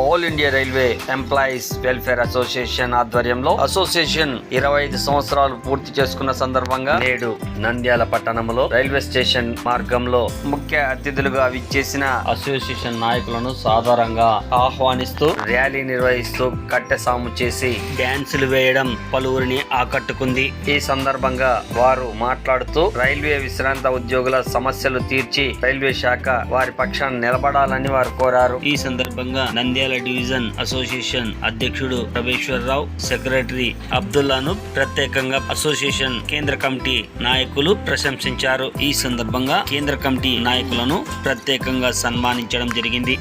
All India railway employees welfare association ఆధ్వర్యంలో association ఇరవై ఐదు సంవత్సరాలు పూర్తి చేసుకున్న సందర్భంగా నేడు నంద్యాల పట్టణంలో రైల్వే స్టేషన్ మార్గంలో ముఖ్య అతిథులుగా విచ్చేసిన అసోసియేషన్ నాయకులను సాధారణంగా ఆహ్వానిస్తూ ర్యాలీ నిర్వహిస్తూ కట్టె సాము చేసి డ్యాన్సులు వేయడం పలువురిని ఆకట్టుకుంది. ఈ సందర్భంగా వారు మాట్లాడుతూ రైల్వే విశ్రాంత ఉద్యోగుల సమస్యలు తీర్చి రైల్వే శాఖ వారి పక్షాన్ని నిలబడాలని వారు కోరారు. ఈ సందర్భంగా నంద్యాల డివిజన్ అసోసియేషన్ అధ్యక్షుడు ప్రభేశ్వరరావు సెక్రటరీ అబ్దుల్లాను ప్రత్యేకంగా అసోసియేషన్ కేంద్ర కమిటీ నాయకులు ప్రశంసించారు. ఈ సందర్భంగా కేంద్ర కమిటీ నాయకులను ప్రత్యేకంగా సన్మానించడం జరిగింది.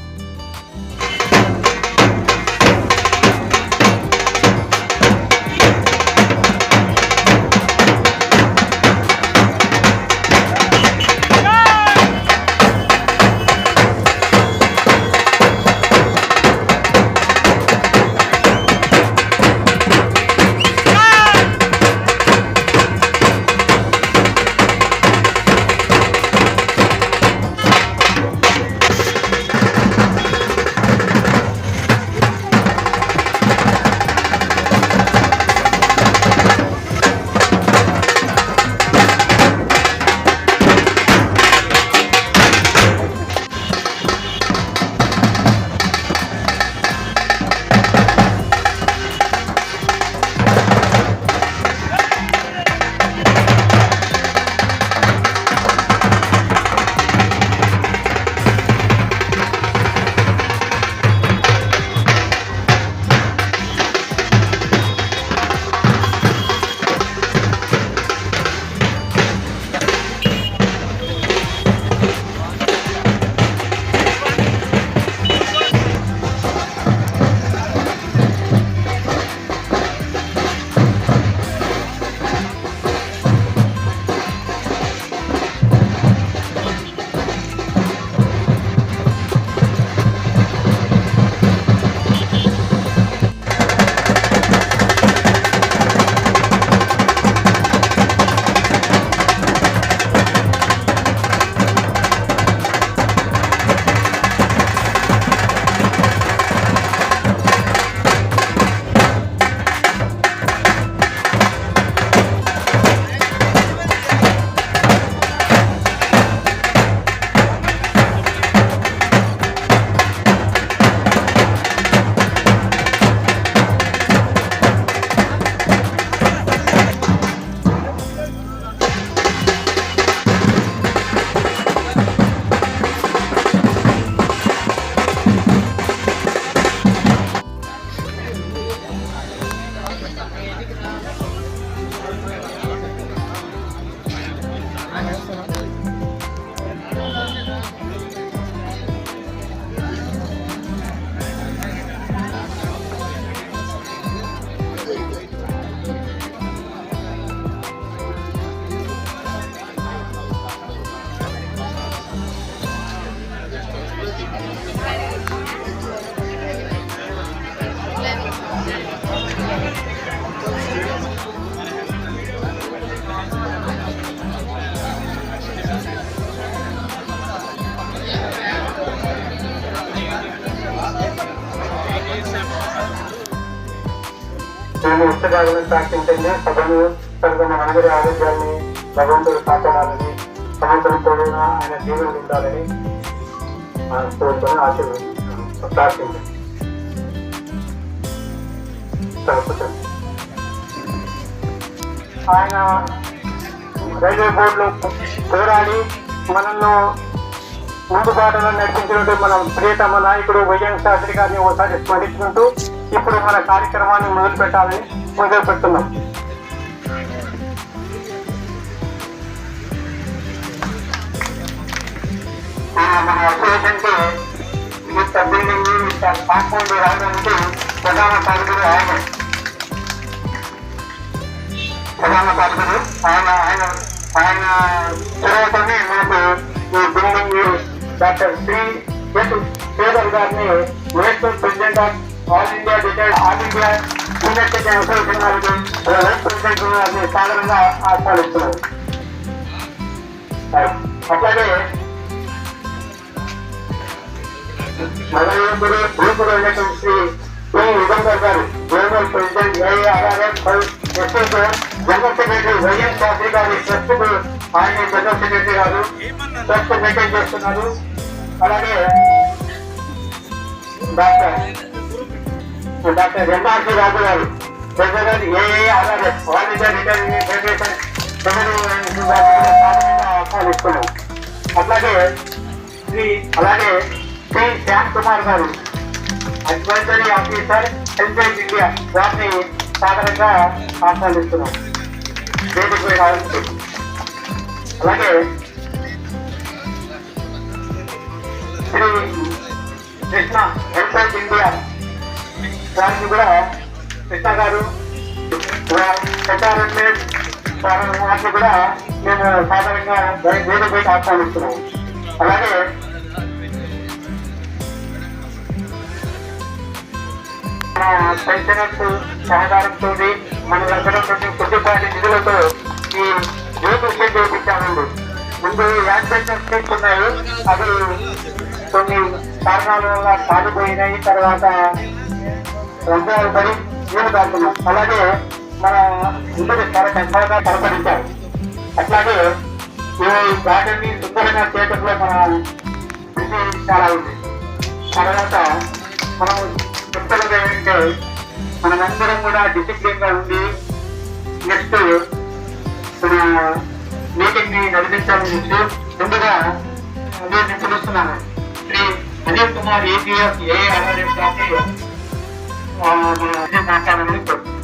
పుస్తకాలను ఉత్తరాలను సభను తనకున్న మనందరి ఆరోగ్యాన్ని భగవంతుడు కాపాడాలని సంవత్సరంతో ఆయన జీవనం ఉండాలని ఆ కోరుకొని ఆశీర్వదిస్తున్నాను ప్రార్థించండి ఆయన రైల్వే బోర్డులో పోరాడి మనల్ని ముందు బాటలో నడిపించినట్టు మన ప్రియతమ నాయకుడు వైఎం శాస్త్రి గారిని ఒకసారి స్మరించుకుంటూ ఇప్పుడు మన కార్యక్రమాన్ని మొదలు పెట్టాలని మొదలు పెడుతున్నాం. ఆ, మన అసోసియేషన్కి ఇంత బిల్డింగ్ ఇంత కాంపౌండ్ రావడానికి ప్రధాన కారకుడు ఆయన. ప్రధాన కారకుడు ఆయన ఆయన ఆయన చొరవతోనే మనకు ఈ building doctor Shri S Sridhar గారిని national president of all India retired all India senior citizen association వారికి వైస్ ప్రెసిడెంట్ సాధారణంగా ఆహ్వానిస్తున్నారు అట్లాగే నలభై గ్రూపులో ఉన్నటువంటి Shri Yugandhar garu global president AIRRS SS general secretary YS Sastri గారి ట్రస్ట్ ఆయన general secretary garu trust maintain చేస్తున్నారు అలాగే doctor doctor MRC Raju garu president AIRRS all India retirement federation ఆహ్వానిస్తున్నాం అట్లాగే శ్రీ అలాగే శ్రీ శ్యామ్ కుమార్ గారు అడ్వైజరీ ఆఫీసర్ హెల్త్ ఇండియా వారిని సాధారణంగా ఆహ్వానిస్తున్నాం వేదికపై రావచ్చు అలాగే శ్రీ కృష్ణ హెల్త్ ఇండియా వారిని కూడా కృష్ణ గారు. ప్రచారం వాటిని కూడా మేము సాధారణంగా వేదికపై ఆహ్వానిస్తున్నాం అలాగే మన పెన్షనర్స్ సహకారంతో మన దగ్గర కొద్దిపాటి నిధులతో ఈ యోగ విషయం వేయించామండి ముందు యాక్సిడెంట్ పెన్షన్ ఉన్నాయి అవి కొన్ని కారణాల వల్ల కాలిపోయినాయి తర్వాత రంగాలు పడి నీళ్ళు అలాగే మన ఇంటికి చాలా కష్టాలుగా తలపడించారు అట్లాగే ఈ గార్డెన్ని శుభ్రంగా చేయటంలో మన కృషి చాలా ఉంది. తర్వాత మనం చెప్తున్నది ఏంటంటే మనమందరం కూడా డిసిప్లిన్గా ఉండి నెక్స్ట్ మన మీటింగ్ని నడిపించాలని చెప్పి ముందుగా నేను పిలుస్తున్నాను శ్రీ అనిల్ కుమార్ ఏపీఎఫ్ ఏఆర్ఆర్ఎఫ్ గారిని మాట్లాడాలని కోరుతున్నాను.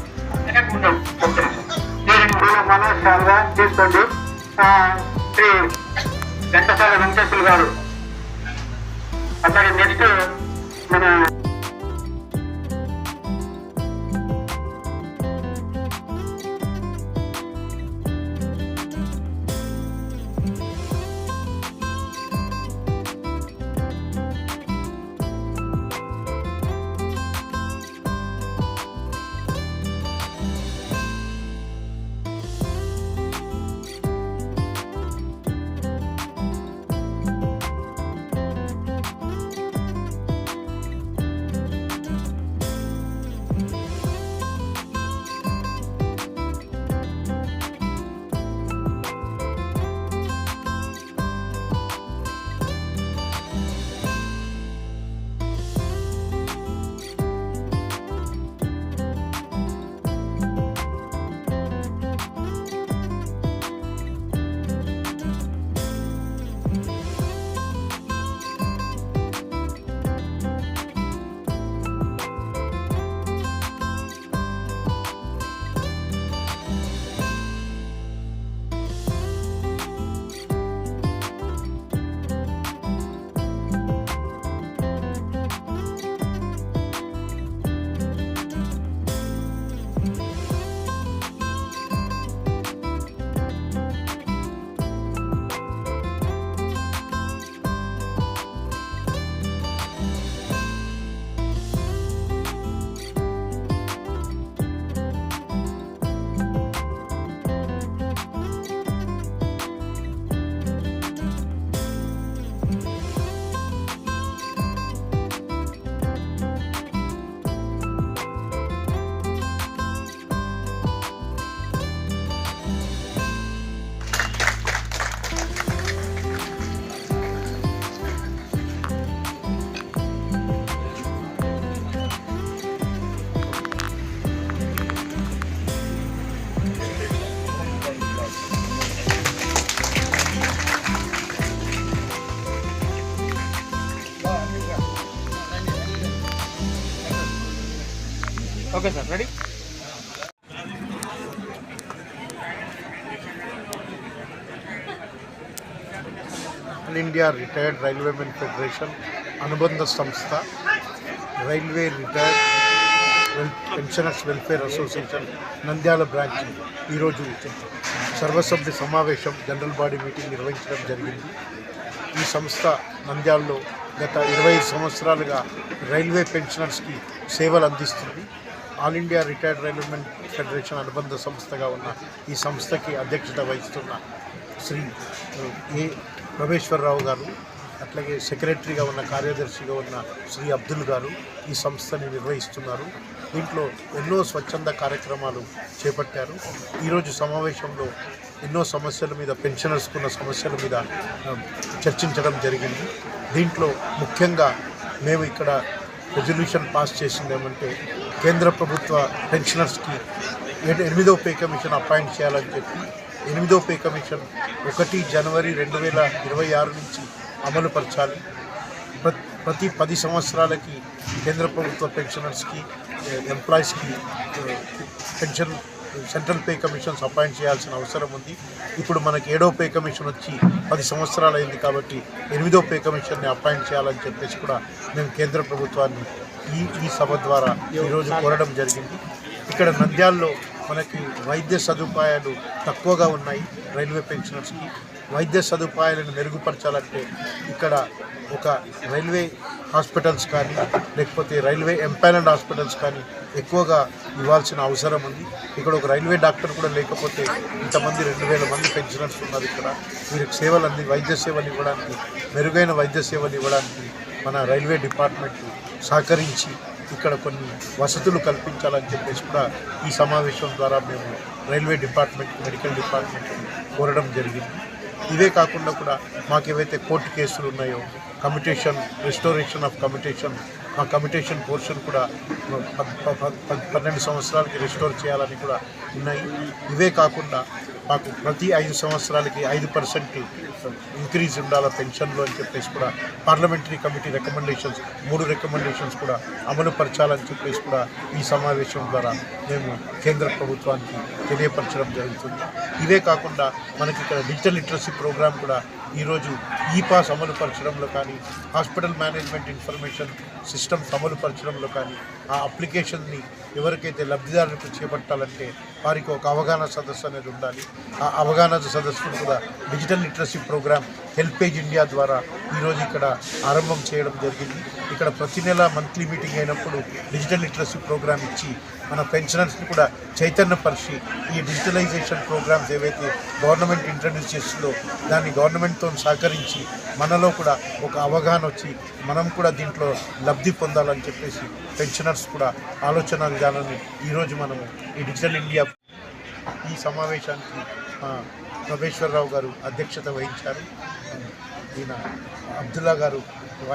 తీసుకోండి ఆ, శ్రీ ఘంటసాల వెంకటేశ్వర గారు అట్లాగే నెక్స్ట్ మన okay sir ready? All India retired railwaymen federation అనుబంధ సంస్థ railway retired well pensioners welfare association Nandyal branch ఈరోజు సర్వసభ్య సమావేశం జనరల్ బాడీ మీటింగ్ నిర్వహించడం జరిగింది. ఈ సంస్థ నంద్యాలలో గత ఇరవై సంవత్సరాలుగా రైల్వే పెన్షనర్స్కి సేవలు అందిస్తుంది. All India retired railwaymen federation అనుబంధ సంస్థగా ఉన్న ఈ సంస్థకి అధ్యక్షత వహిస్తున్న శ్రీ ఏ రమేశ్వరరావు గారు అట్లాగే సెక్రటరీగా ఉన్న కార్యదర్శిగా ఉన్న శ్రీ అబ్దుల్ గారు ఈ సంస్థని నిర్వహిస్తున్నారు. దీంట్లో ఎన్నో స్వచ్ఛంద కార్యక్రమాలు చేపట్టారు. ఈరోజు సమావేశంలో ఎన్నో సమస్యల మీద పెన్షనర్స్కున్న సమస్యల మీద చర్చించడం జరిగింది. దీంట్లో ముఖ్యంగా మేము ఇక్కడ రెజల్యూషన్ పాస్ చేసింది ఏమంటే కేంద్ర ప్రభుత్వ పెన్షనర్స్కి ఏడు- ఎనిమిదో పే కమిషన్ అపాయింట్ చేయాలని చెప్పి ఎనిమిదో పే కమిషన్ ఒకటి జనవరి రెండు వేల ఇరవై ఆరు నుంచి అమలు పరచాలి. ప్రతి పది సంవత్సరాలకి కేంద్ర ప్రభుత్వ పెన్షనర్స్కి ఎంప్లాయీస్కి pension central pay commissions appoint చేయాల్సిన అవసరం ఉంది. ఇప్పుడు మనకి ఏడో పే కమిషన్ వచ్చి పది సంవత్సరాలు అయింది కాబట్టి ఎనిమిదో పే కమిషన్ని అపాయింట్ చేయాలని చెప్పేసి కూడా మేము కేంద్ర ప్రభుత్వాన్ని ఈ ఈ సభ ద్వారా ఈరోజు కోరడం జరిగింది. ఇక్కడ నంద్యాల్లో మనకి వైద్య సదుపాయాలు తక్కువగా ఉన్నాయి రైల్వే పెన్షనర్స్కి. వైద్య సదుపాయాలను మెరుగుపరచాలంటే ఇక్కడ ఒక రైల్వే హాస్పిటల్స్ కానీ లేకపోతే రైల్వే ఎంపానల్డ్ హాస్పిటల్స్ కానీ ఎక్కువగా ఇవ్వాల్సిన అవసరం ఉంది. ఇక్కడ ఒక రైల్వే డాక్టర్ కూడా లేకపోతే ఇంతమంది రెండు వేల మంది పెన్షనర్స్ ఉన్నారు ఇక్కడ. వీరికి సేవలు అంది వైద్య సేవలు ఇవ్వడానికి మెరుగైన వైద్య సేవలు ఇవ్వడానికి మన రైల్వే డిపార్ట్మెంట్ సహకరించి ఇక్కడ కొన్ని వసతులు కల్పించాలని చెప్పేసి కూడా ఈ సమావేశం ద్వారా మేము రైల్వే డిపార్ట్మెంట్ మెడికల్ డిపార్ట్మెంట్ కోరడం జరిగింది. ఇవే కాకుండా కూడా మాకు ఏవైతే కోర్టు కేసులు ఉన్నాయో కమిటేషన్ రెస్టోరేషన్ ఆఫ్ కమిటేషన్ ఆ కమిటేషన్ పోర్షన్ కూడా ప- ప- పన్నెండు సంవత్సరాలకి రిస్టోర్ చేయాలని కూడా ఉన్నాయి. ఇవే కాకుండా మాకు ప్రతి ఐదు సంవత్సరాలకి ఐదు పర్సెంట్ ఇంక్రీజ్ ఉండాల పెన్షన్లో అని చెప్పేసి కూడా పార్లమెంటరీ కమిటీ రికమెండేషన్స్ మూడు రికమెండేషన్స్ కూడా అమలు పరచాలని చెప్పేసి కూడా ఈ సమావేశం ద్వారా మేము కేంద్ర ప్రభుత్వానికి తెలియపరచడం జరుగుతుంది. ఇవే కాకుండా మనకి ఇక్కడ డిజిటల్ లిటరసీ ప్రోగ్రామ్ కూడా ఈరోజు ఈ పాస్ అమలు పరచడంలో కానీ హాస్పిటల్ మేనేజ్మెంట్ ఇన్ఫర్మేషన్ సిస్టమ్స్ అమలు పరచడంలో కానీ ఆ అప్లికేషన్ని ఎవరికైతే లబ్ధిదారులకు చేపట్టాలంటే వారికి ఒక అవగాహన సదస్సు అనేది ఉండాలి. ఆ అవగాహన సదస్సును కూడా digital literacy programme HelpAge India ద్వారా ఈరోజు ఇక్కడ ఆరంభం చేయడం జరిగింది. ఇక్కడ ప్రతి నెల మంత్లీ మీటింగ్ అయినప్పుడు డిజిటల్ లిటరసీ ప్రోగ్రామ్ ఇచ్చి మన పెన్షనర్స్ని కూడా చైతన్యపరిచి ఈ డిజిటలైజేషన్ ప్రోగ్రామ్స్ ఏవైతే గవర్నమెంట్ ఇంట్రడ్యూస్ చేస్తుందో దాన్ని గవర్నమెంట్తో సహకరించి మనలో కూడా ఒక అవగాహన వచ్చి మనం కూడా దీంట్లో లబ్ధి పొందాలని చెప్పేసి పెన్షనర్స్ కూడా ఆలోచన విధానాన్ని ఈరోజు మనము ఈ డిజిటల్ ఇండియా ఈ సమావేశానికి రమేశ్వరరావు గారు అధ్యక్షత వహించారు. ఈయన అబ్దుల్లా గారు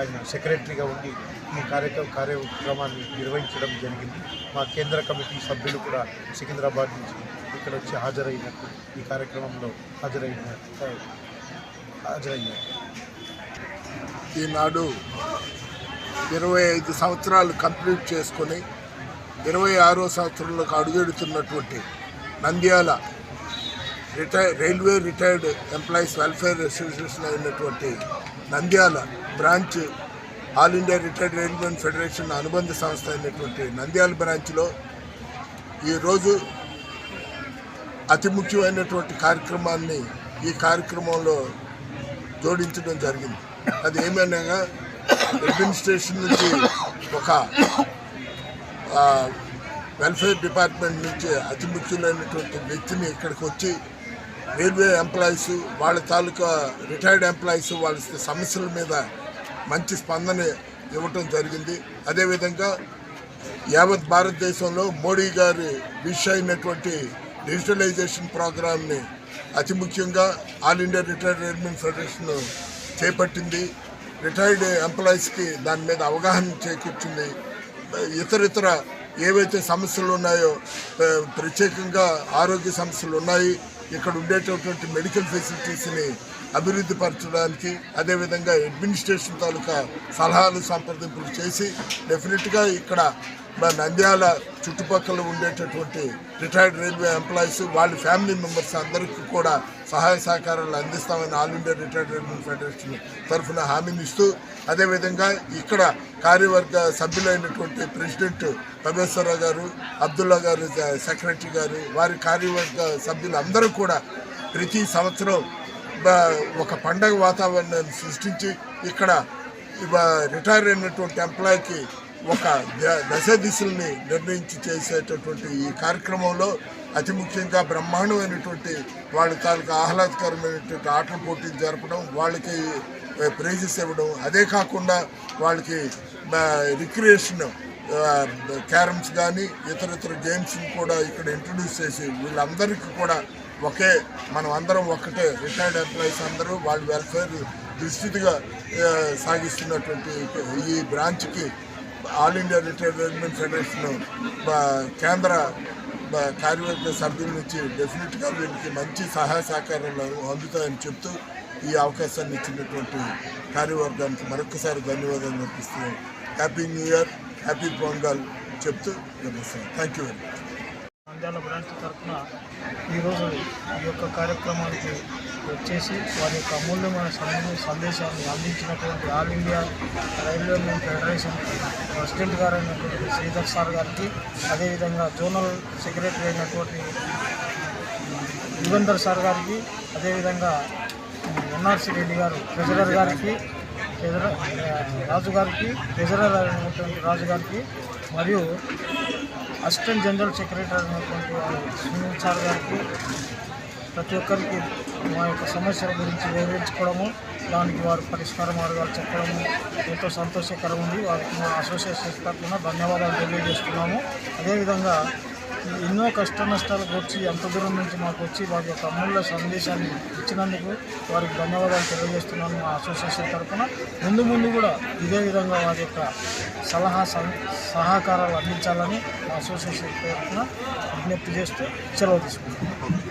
ఆయన సెక్రటరీగా ఉండి ఈ కార్యక్రమ కార్యక్రమాన్ని నిర్వహించడం జరిగింది. మా కేంద్ర కమిటీ సభ్యులు కూడా సికింద్రాబాద్ నుంచి ఇక్కడ వచ్చి హాజరైనట్టు ఈ కార్యక్రమంలో హాజరైన హాజరయ్యారు. ఈనాడు ఇరవై ఐదు సంవత్సరాలు కంప్లీట్ చేసుకొని ఇరవై ఆరో సంవత్సరంలోకి అడుగెడుతున్నటువంటి Nandyal retire railway retired employees welfare association అయినటువంటి Nandyal branch all India retired railway federation అనుబంధ సంస్థ అయినటువంటి నంద్యాల బ్రాంచ్లో ఈరోజు అతి ముఖ్యమైనటువంటి కార్యక్రమాన్ని ఈ కార్యక్రమంలో జోడించడం జరిగింది. అది ఏమనగా అడ్మినిస్ట్రేషన్ నుంచి ఒక వెల్ఫేర్ డిపార్ట్మెంట్ నుంచి అతి ముఖ్యమైనటువంటి వ్యక్తిని ఇక్కడికి వచ్చి రైల్వే ఎంప్లాయీస్ వాళ్ళ తాలూకా రిటైర్డ్ ఎంప్లాయీస్ వాళ్ళ సమస్యల మీద మంచి స్పందన ఇవ్వటం జరిగింది. అదేవిధంగా యావత్ భారతదేశంలో మోడీ గారి విష్ అయినటువంటి డిజిటలైజేషన్ ప్రోగ్రామ్ని అతి ముఖ్యంగా all India retired railmen federation చేపట్టింది. రిటైర్డ్ ఎంప్లాయీస్కి దాని మీద అవగాహన చేకూర్చింది. ఇతరితర ఏవైతే సమస్యలు ఉన్నాయో ప్రత్యేకంగా ఆరోగ్య సమస్యలు ఉన్నాయి. ఇక్కడ ఉండేటటువంటి మెడికల్ ఫెసిలిటీస్ని అభివృద్ధి పరచడానికి అదేవిధంగా అడ్మినిస్ట్రేషన్ తాలూకా సలహాలు సంప్రదింపులు చేసి డెఫినెట్గా ఇక్కడ మన నంద్యాల చుట్టుపక్కల ఉండేటటువంటి రిటైర్డ్ రైల్వే ఎంప్లాయీస్ వాళ్ళ ఫ్యామిలీ మెంబర్స్ అందరికీ కూడా సహాయ సహకారాలు అందిస్తామని all India retired railway federation తరఫున హామీని ఇస్తూ అదేవిధంగా ఇక్కడ కార్యవర్గ సభ్యులైనటువంటి ప్రెసిడెంట్ పరమేశ్వరరావు గారు అబ్దుల్లా గారు సెక్రటరీ గారు వారి కార్యవర్గ సభ్యులు అందరూ కూడా ప్రతి సంవత్సరం ఒక పండగ వాతావరణాన్ని సృష్టించి ఇక్కడ రిటైర్ అయినటువంటి ఎంప్లాయీకి ఒక ద- దశ దిశల్ని నిర్ణయించి చేసేటటువంటి ఈ కార్యక్రమంలో అతి ముఖ్యంగా బ్రహ్మాండమైనటువంటి వాళ్ళ తాలూకు ఆహ్లాదకరమైనటువంటి ఆటల పోటీలు జరపడం వాళ్ళకి ప్రైజెస్ ఇవ్వడం అదే కాకుండా వాళ్ళకి రిక్రియేషన్ క్యారమ్స్ కానీ ఇతర ఇతర గేమ్స్ని కూడా ఇక్కడ ఇంట్రడ్యూస్ చేసి వీళ్ళందరికీ కూడా ఒకే మనం అందరం ఒక్కటే రిటైర్డ్ ఎంప్లాయీస్ అందరూ వాళ్ళ వెల్ఫేర్ దుస్థితిగా సాగిస్తున్నటువంటి ఈ బ్రాంచ్కి all India retired railway federation కేంద్ర కార్యవర్గ సభ్యుల నుంచి డెఫినెట్గా వీరికి మంచి సహాయ సహకారాలు అందుతాయని చెప్తూ ఈ అవకాశాన్ని ఇచ్చినటువంటి కార్యవర్గానికి మరొకసారి ధన్యవాదాలు అర్పిస్తున్నాను happy new year happy Pongal చెప్తూ నమస్తే. Thank you very much. Nandyal branch తరఫున ఈరోజు ఈ యొక్క కార్యక్రమానికి వచ్చేసి వారి యొక్క అమూల్యమైన సందే- సందేశాన్ని అందించినటువంటి all India railwaymen federation president గారైనటువంటి Sridhar sir గారికి అదేవిధంగా జోనల్ సెక్రటరీ అయినటువంటి యుగంధర్ సార్ గారికి అదేవిధంగా ఎన్ఆర్సీ రెడ్డి గారు ట్రెజరర్ గారికి ట్రెజరర్ రాజుగారికి ట్రెజరర్ అయినటువంటి మరియు అసిస్టెంట్ జనరల్ సెక్రటరీ అయినటువంటి సునీల్ సార్ గారికి ప్రతి ఒక్కరికి మా యొక్క సమస్యల గురించి వివరించుకోవడము దానికి వారు పరిష్కార మార్గాలు చెప్పడము ఎంతో సంతోషకరం ఉంది. వారికి మా అసోసియేషన్ తరఫున ధన్యవాదాలు తెలియజేస్తున్నాము. అదేవిధంగా ఎన్నో కష్ట నష్టాలు వచ్చి ఎంత దూరం నుంచి మాకు వచ్చి వారి యొక్క అమూల్య సందేశాన్ని ఇచ్చినందుకు వారికి ధన్యవాదాలు తెలియజేస్తున్నాను మా అసోసియేషన్ తరఫున. ముందు ముందు కూడా ఇదే విధంగా వారి యొక్క సలహా సహకారాలు అందించాలని మా అసోసియేషన్ తరఫున విజ్ఞప్తి చేస్తూ సెలవు తీసుకుంటున్నాను.